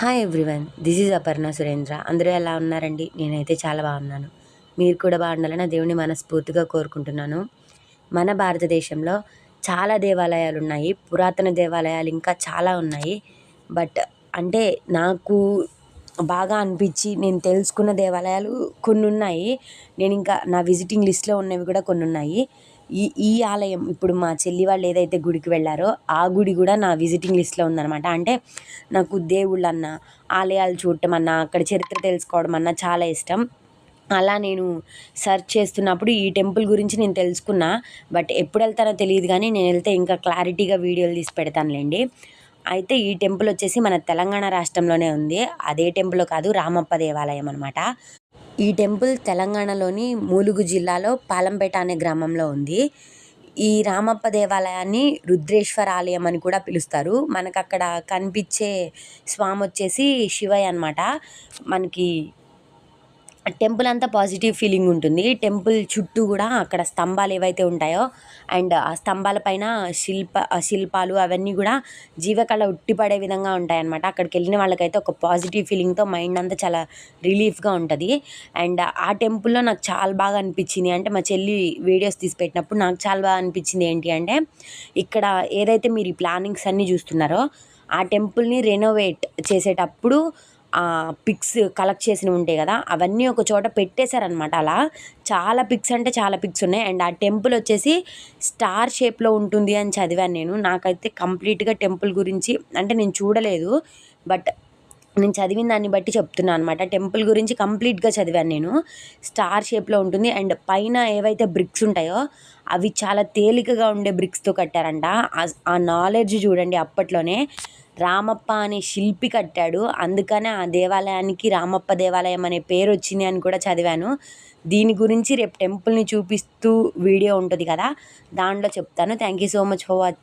Hi everyone this is Aparna Surendra అందరూ ఎలా ఉన్నారండి? నేనైతే చాలా బాగున్నాను. మీరు కూడా బాగుండాలని దేవుని మనస్ఫూర్తిగా కోరుకుంటున్నాను. మన భారతదేశంలో చాలా దేవాలయాలు ఉన్నాయి. పురాతన దేవాలయాలు ఇంకా చాలా ఉన్నాయి. బట్ అంటే నాకు బాగా అనిపించి నేను తెలుసుకున్న దేవాలయాలు కొన్ని ఉన్నాయి. నేను ఇంకా నా విజిటింగ్ లిస్ట్లో ఉన్నవి కూడా కొన్ని ఉన్నాయి. ఈ ఈ ఆలయం ఇప్పుడు మా చెల్లి వాళ్ళు ఏదైతే గుడికి వెళ్ళారో ఆ గుడి కూడా నా విజిటింగ్ లిస్ట్లో ఉందన్నమాట. అంటే నాకు దేవుళ్ళన్న ఆలయాలు చూడటం అన్నా అక్కడ చరిత్ర తెలుసుకోవడం అన్నా చాలా ఇష్టం. అలా నేను సెర్చ్ చేస్తున్నప్పుడు ఈ టెంపుల్ గురించి నేను తెలుసుకున్నా. బట్ ఎప్పుడు వెళ్తానో తెలియదు కానీ నేను వెళ్తే ఇంకా క్లారిటీగా వీడియోలు తీసి పెడతానులేండి. అయితే ఈ టెంపుల్ వచ్చేసి మన తెలంగాణ రాష్ట్రంలోనే ఉంది. అదే టెంపుల్ కాదు రామప్ప దేవాలయం అనమాట ఈ టెంపుల్ తెలంగాణలోని ములుగు జిల్లాలో పాలంపేట అనే గ్రామంలో ఉంది. ఈ రామప్ప దేవాలయాన్ని రుద్రేశ్వర ఆలయం అని కూడా పిలుస్తారు. మనకు అక్కడ కనిపించే స్వామి వచ్చేసి శివయ్య అనమాట మనకి టెంపుల్ అంతా పాజిటివ్ ఫీలింగ్ ఉంటుంది. టెంపుల్ చుట్టూ కూడా అక్కడ స్తంభాలు ఏవైతే ఉంటాయో అండ్ ఆ స్తంభాల పైన శిల్ప శిల్పాలు అవన్నీ కూడా జీవకళ ఉట్టిపడే విధంగా ఉంటాయన్నమాట. అక్కడికి వెళ్ళిన వాళ్ళకైతే ఒక పాజిటివ్ ఫీలింగ్తో మైండ్ అంతా చాలా రిలీఫ్గా ఉంటుంది. అండ్ ఆ టెంపుల్లో నాకు చాలా బాగా అనిపించింది. అంటే మా చెల్లి వీడియోస్ తీసి పెట్టినప్పుడు నాకు చాలా బాగా అనిపించింది ఏంటి అంటే ఇక్కడ ఏదైతే మీరు ఈ ప్లానింగ్స్ అన్నీ చూస్తున్నారో ఆ టెంపుల్ని రెనోవేట్ చేసేటప్పుడు పిక్స్ కలెక్ట్ చేసినవి ఉంటాయి కదా అవన్నీ ఒక చోట పెట్టేశారనమాట అలా. చాలా పిక్స్ అంటే చాలా పిక్స్ ఉన్నాయి. అండ్ ఆ టెంపుల్ వచ్చేసి స్టార్ షేప్లో ఉంటుంది అని చదివాను నేను. నాకైతే కంప్లీట్గా టెంపుల్ గురించి అంటే నేను చూడలేదు బట్ నేను చదివిన దాన్ని బట్టి చెప్తున్నాను అనమాట టెంపుల్ గురించి కంప్లీట్గా చదివాను నేను. స్టార్ షేప్లో ఉంటుంది. అండ్ పైన ఏవైతే బ్రిక్స్ ఉంటాయో అవి చాలా తేలికగా ఉండే బ్రిక్స్తో కట్టారంట. ఆ నాలెడ్జ్ చూడండి అప్పట్లోనే. రామప్ప అనే శిల్పి కట్టాడు. అందుకనే ఆ దేవాలయానికి రామప్ప దేవాలయం అనే పేరు వచ్చింది అని కూడా చదివాను. దీని గురించి రేపు టెంపుల్ని చూపిస్తూ వీడియో ఉంటుంది కదా దాంట్లో చెప్తాను. Thank you so much for watch